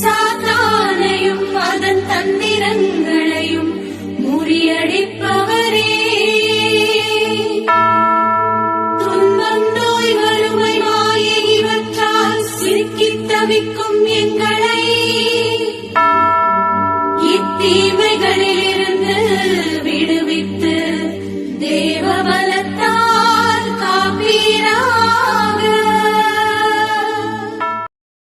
സാധാനയും അതൻ തന്നിരങ്ങളെയും മുറിയടിപ്പ് தவிக்கும் எங்களை. இத்தீமைகளிலிருந்து